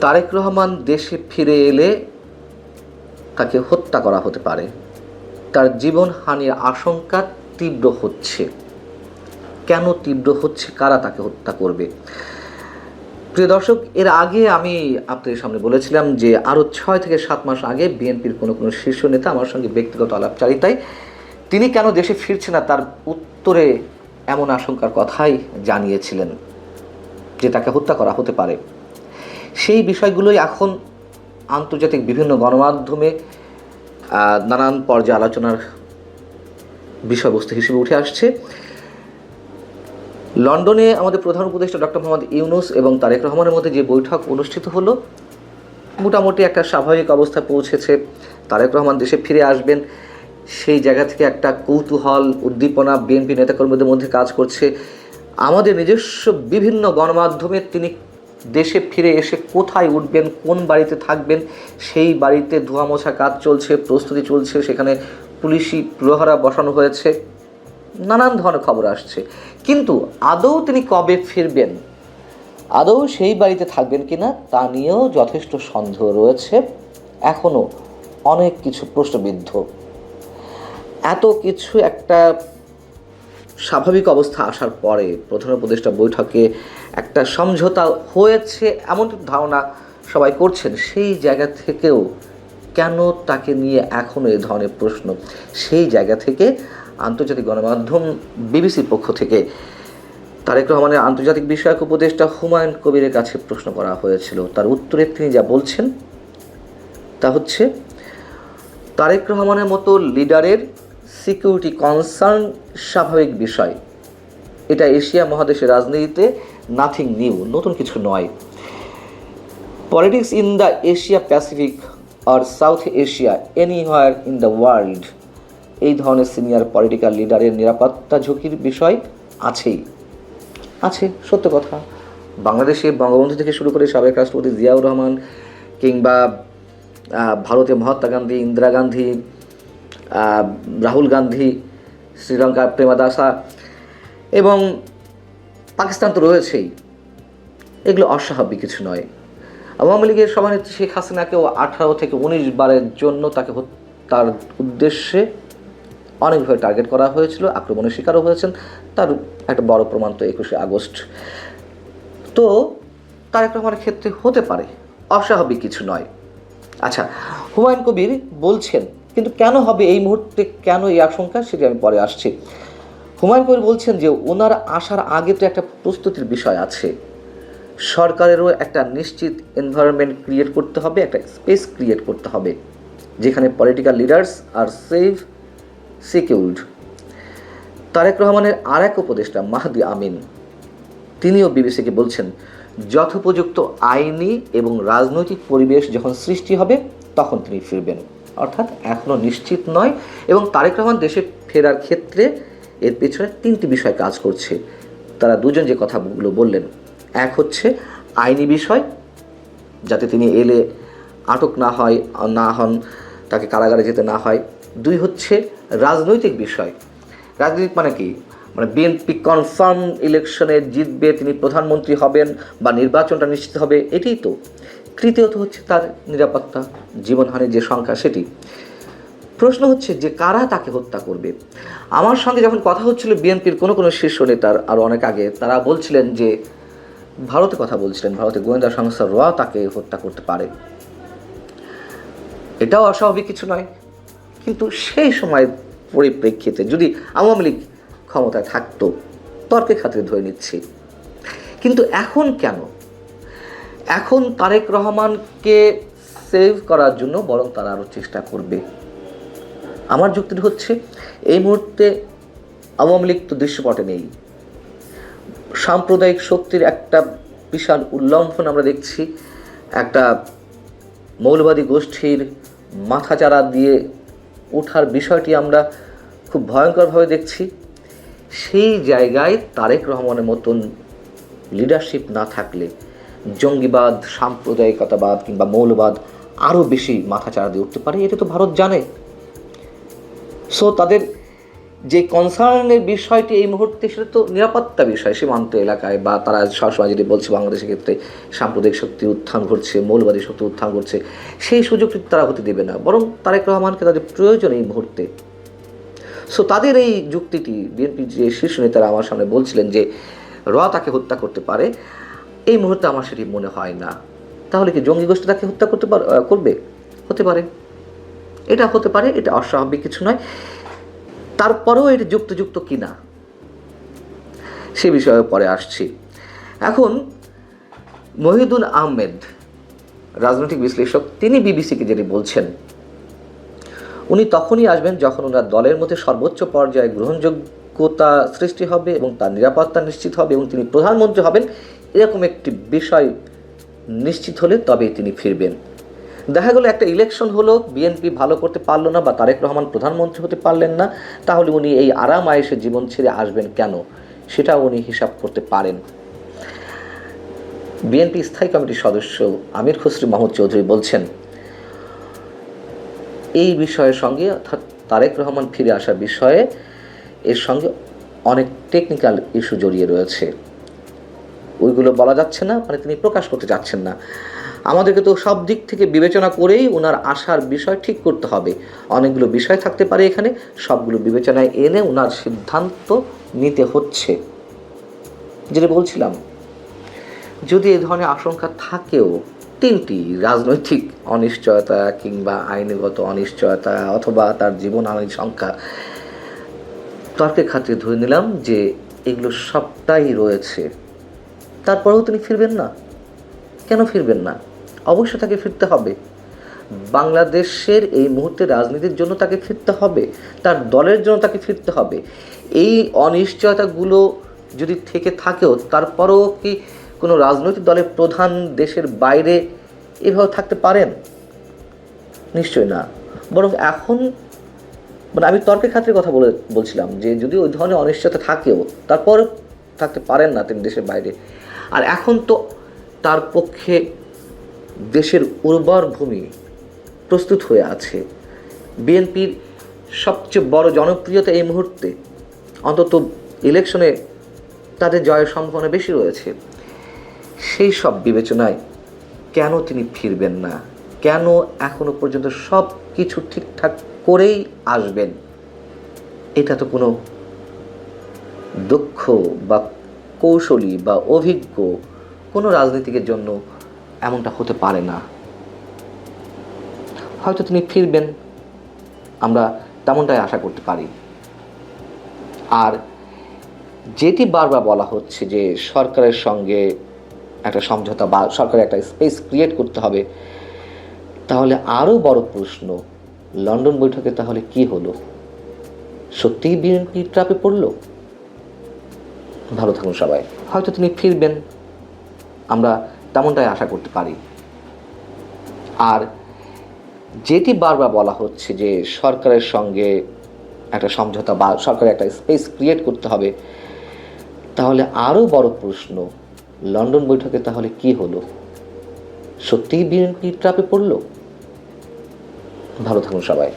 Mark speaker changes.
Speaker 1: তারেক রহমান দেশে ফিরে এলে তাকে হত্যা করা হতে পারে। তার জীবনহানির আশঙ্কা তীব্র হচ্ছে। কেন তীব্র হচ্ছে? কারা তাকে হত্যা করবে? প্রিয় দর্শক, এর আগে আমি আপনাদের সামনে বলেছিলাম যে আরও ছয় থেকে সাত মাস আগে বিএনপির কোনো কোনো শীর্ষ নেতা আমার সঙ্গে ব্যক্তিগত আলাপচারিতায় তিনি কেন দেশে ফিরছে না তার উত্তরে এমন আশঙ্কার কথাই জানিয়েছিলেন যে তাকে হত্যা করা হতে পারে। সেই বিষয়গুলোই এখন আন্তর্জাতিক বিভিন্ন গণমাধ্যমে নানান পর্যায়ে আলোচনার বিষয়বস্তু হিসেবে উঠে আসছে। লন্ডনে আমাদের প্রধান উপদেষ্টা ডক্টর মোহাম্মদ ইউনুস এবং তারেক রহমানের মধ্যে যে বৈঠক অনুষ্ঠিত হলো, মোটামুটি একটা স্বাভাবিক অবস্থায় পৌঁছেছে। তারেক রহমান দেশে ফিরে আসবেন, সেই জায়গা থেকে একটা কৌতূহল, উদ্দীপনা, বিএনপি নেতাকর্মীদের মধ্যে কাজ করছে। আমাদের নিজস্ব বিভিন্ন গণমাধ্যমে তিনি দেশে ফিরে এসে কোথায় উঠবেন, কোন বাড়িতে থাকবেন, সেই বাড়িতে ধোয়া মোছা কাজ চলছে, প্রস্তুতি চলছে, সেখানে পুলিশি প্রহরা বসানো হয়েছে, নানান ধরনের খবর আসছে। কিন্তু আদৌ তিনি কবে ফিরবেন? আদৌ সেই বাড়িতে থাকবেন কিনা, তা নিয়েও যথেষ্ট সন্দেহ রয়েছে। এখনও অনেক কিছু প্রশ্নবিদ্ধ। এত কিছু একটা স্বাভাবিক অবস্থা আসার পরে প্রধান উপদেষ্টা বৈঠকে একটা সমঝোতা হয়েছে, এমন ধারণা সবাই করছেন। সেই জায়গা থেকেও কেন তাকে নিয়ে এখনও এ ধরনের প্রশ্ন? সেই জায়গা থেকে আন্তর্জাতিক গণমাধ্যম বিবিসির পক্ষ থেকে তারেক রহমানের আন্তর্জাতিক বিষয়ক উপদেষ্টা হুমায়ুন কবিরের কাছে প্রশ্ন করা হয়েছিল। তার উত্তরে তিনি যা বলছেন তা হচ্ছে, তারেক রহমানের মতো লিডারের সিকিউরিটি কনসার্ন স্বাভাবিক বিষয়। এটা এশিয়া মহাদেশের রাজনীতিতে নাথিং নিউ নতুন কিছু নয়। Politics in the Asia Pacific R South Asia anywhere in the world এই ধরনের সিনিয়র পলিটিক্যাল লিডারের নিরাপত্তা ঝুঁকির বিষয় আছেই। আছে, সত্য কথা। বাংলাদেশে বঙ্গবন্ধু থেকে শুরু করে সাবেক রাষ্ট্রপতি জিয়াউর রহমান কিংবা ভারতে মহাত্মা গান্ধী, ইন্দিরা গান্ধী রাহুল গান্ধী শ্রীলঙ্কার প্রেমাদাসা এবং পাকিস্তান তো রয়েছেই। এগুলো অস্বাভাবিক কিছু নয়। আওয়ামী লীগের সভানেত্রী শেখ হাসিনাকেও আঠারো থেকে উনিশ বারের জন্য তাকে তার উদ্দেশ্যে অনেকভাবে টার্গেট করা হয়েছিল, আক্রমণের শিকারও হয়েছেন। তার একটা বড় প্রমাণ তো একুশে আগস্ট। তো তারেক রহমানের ক্ষেত্রে হতে পারে, অস্বাভাবিক কিছু নয়। আচ্ছা হুমায়ুন কবির বলছেন কিন্তু কেন হবে এই মুহূর্তে কেন এই আশঙ্কা সেটি আমি পরে আসছি। হুমায়ুন কবির বলছেন যে ওনার আসার আগে তো একটা প্রস্তুতির বিষয় আছে। সরকারেরও একটা নিশ্চিত এনভায়রনমেন্ট ক্রিয়েট করতে হবে, একটা স্পেস ক্রিয়েট করতে হবে, যেখানে পলিটিক্যাল লিডার্স আর সেফ সিকিউরড তারেক রহমানের আর এক উপদেষ্টা মাহদি আমিন, তিনিও বিবিসিকে বলছেন, যথোপযুক্ত আইনি এবং রাজনৈতিক পরিবেশ যখন সৃষ্টি হবে, তখন তিনি ফিরবেন। অর্থাৎ এখনও নিশ্চিত নয় এবং তারেক রহমান দেশে ফেরার ক্ষেত্রে এর পেছনে তিনটি বিষয় কাজ করছে। তারা দুজন যে কথাগুলো বললেন, এক হচ্ছে আইনি বিষয়, যাতে তিনি এলে আটক না হয়, না হন, তাকে কারাগারে যেতে না হয়। দুই হচ্ছে রাজনৈতিক বিষয়। রাজনৈতিক মানে কি? মানে বিএনপি কনফার্ম ইলেকশনে জিতবে, তিনি প্রধানমন্ত্রী হবেন বা নির্বাচনটা নিশ্চিত হবে, এটাই তো। তৃতীয়ত হচ্ছে তার নিরাপত্তা জীবনহানির যে সংখ্যা সেটি। প্রশ্ন হচ্ছে যে কারা তাকে হত্যা করবে? আমার সঙ্গে যখন কথা হচ্ছিল বিএনপির কোনো কোনো শীর্ষ নেতার আরও অনেক আগে, তারা বলছিলেন যে, ভারতে কথা বলছিলেন ভারতের গোয়েন্দা সংস্থা র তাকে হত্যা করতে পারে। এটাও অস্বাভাবিক কিছু নয়। কিন্তু সেই সময়ের পরিপ্রেক্ষিতে যদি আওয়ামী লীগ ক্ষমতায় থাকতো তর্কে খাতিরে ধরে নিচ্ছি। কিন্তু এখন কেন? এখন তারেক রহমানকে সেভ করার জন্য বরং তারা আরও চেষ্টা করবে। আমার যুক্তিটি হচ্ছে, এই মুহূর্তে আওয়ামী লীগ তো দৃশ্যপটে নেই। সাম্প্রদায়িক শক্তির একটা বিশাল উল্লঙ্ঘন আমরা দেখছি। একটা মৌলবাদী গোষ্ঠীর মাথাচাড়া দিয়ে ওঠার বিষয়টি আমরা খুব ভয়ঙ্করভাবে দেখছি। সেই জায়গায় তারেক রহমানের মতন লিডারশিপ না থাকলে জঙ্গিবাদ, সাম্প্রদায়িকতাবাদ কিংবা মৌলবাদ আরও বেশি মাথাচাড়া দিয়ে উঠতে পারে, এটা তো ভারত জানে। সো তাদের যে কনসার্নের বিষয়টি এই মুহূর্তে, সেটা তো নিরাপত্তা বিষয়, সীমান্ত এলাকায় বা তারা সবসময় যেটি বলছে বাংলাদেশের ক্ষেত্রে সাম্প্রদায়িক শক্তির উত্থান ঘটছে, মৌলবাদী শক্তি উত্থান ঘটছে, সেই সুযোগটি তারা হতে দেবে না, বরং তারেক রহমানকে তাদের প্রয়োজন এই মুহূর্তে। সো তাদের এই যুক্তিটি, বিএনপির যে শীর্ষ নেতারা আমার সামনে বলছিলেন যে র তাকে হত্যা করতে পারে এই মুহূর্তে আমার সেটি মনে হয় না। তাহলে কি জঙ্গি গোষ্ঠী তাকে হত্যা করতে করবে? হতে পারে। এটা হতে পারে, এটা অস্বাভাবিক কিছু নয়। তারপরেও এটি যুক্তযুক্ত কিনা? সে বিষয়ে পরে আসছি। এখন, মহিদুল আহমেদ, রাজনৈতিক বিশ্লেষক, তিনি বিবিসিকে যেটি বলছেন, উনি তখনই আসবেন যখন ওনার দলের মধ্যে সর্বোচ্চ পর্যায়ে গ্রহণযোগ্যতা সৃষ্টি হবে এবং তার নিরাপত্তা নিশ্চিত হবে এবং তিনি প্রধানমন্ত্রী হবেন এরকম একটি বিষয় নিশ্চিত হলে তবেই তিনি ফিরবেন। দেখা গেলো একটা ইলেকশন হলো বিএনপি ভালো করতে পারল না বা তারেক রহমান প্রধানমন্ত্রী হতে পারলেন না, তাহলে উনি এই আরাম আয়েসের জীবন ছেড়ে আসবেন কেন? সেটা উনি হিসাব করতে পারেন। বিএনপি স্থায়ী কমিটির সদস্য আমির খসরু মাহমুদ চৌধুরী বলছেন, এই বিষয়ের সঙ্গে অর্থাৎ তারেক রহমান ফিরে আসার বিষয়ে এর সঙ্গে অনেক টেকনিক্যাল ইস্যু জড়িয়ে রয়েছে। ওইগুলো বলা যাচ্ছে না মানে তিনি প্রকাশ করতে যাচ্ছেন না। আমাদেরকে তো সব দিক থেকে বিবেচনা করেই ওনার আসার বিষয় ঠিক করতে হবে। অনেকগুলো বিষয় থাকতে পারে এখানে, সবগুলো বিবেচনায় এনে ওনার সিদ্ধান্ত নিতে হচ্ছে। যেটা বলছিলাম, যদি এ ধরনের আশঙ্কা থাকেও, তিনটি রাজনৈতিক অনিশ্চয়তা কিংবা আইনগত অনিশ্চয়তা অথবা তার জীবন আইন সংখ্যা, তর্কের খাতিরে ধরে নিলাম যে এগুলো সবটাই রয়েছে। তারপরেও তিনি ফিরবেন না। কেন ফিরবেন না? অবশ্যই তাকে ফিরতে হবে। বাংলাদেশের এই মুহূর্তে রাজনীতির জন্য তাকে ফিরতে হবে। তার দলের জন্য তাকে ফিরতে হবে। এই অনিশ্চয়তাগুলো যদি থেকে থাকেও, তারপরেও কি কোনো রাজনৈতিক দলের প্রধান দেশের বাইরে এভাবে থাকতে পারেন? নিশ্চয় না। বরং এখন মানে আমি তর্কের খাতিরে কথা বলে বলছিলাম যে যদি ওই ধরনের অনিশ্চয়তা থাকেও তারপর থাকতে পারেন না তিনি দেশের বাইরে। আর এখন তো তার পক্ষে দেশের উর্বর ভূমি প্রস্তুত হয়ে আছে। বিএনপির সবচেয়ে বড় জনপ্রিয়তা এই মুহূর্তে অন্তত ইলেকশনে তাদের জয়ের সম্ভাবনা বেশি রয়েছে। সেই সব বিবেচনায় কেন তিনি ফিরবেন না? কেন এখনও পর্যন্ত সব কিছু ঠিকঠাক করেই আসবেন? এটা তো কোনো দক্ষ বা কৌশলী বা অভিজ্ঞ কোনো রাজনীতিকের জন্য এমনটা হতে পারে না। হয়তো তিনি ফিরবেন, আমরা তেমনটাই আশা করতে পারি। আর যেটি বারবার বলা হচ্ছে যে সরকারের সঙ্গে একটা সমঝোতা বা সরকারের একটা স্পেস ক্রিয়েট করতে হবে, তাহলে আরও বড় প্রশ্ন, লন্ডন বৈঠকে তাহলে কি হলো? সত্যিই বিএনপি ট্রাপে পড়ল? ভালো থাকুন সবাই। হয়তো তিনি ফিরবেন, আমরা তেমনটাই আশা করতে পারি। আর যেটি বারবার বলা হচ্ছে যে সরকারের সঙ্গে একটা সমঝোতা বা সরকারের একটা স্পেস ক্রিয়েট করতে হবে, তাহলে আরও বড় প্রশ্ন, লন্ডন বৈঠকে তাহলে কি হলো? সত্যিই বিএনপি ট্রাপে পড়ল? ভালো থাকুন সবাই।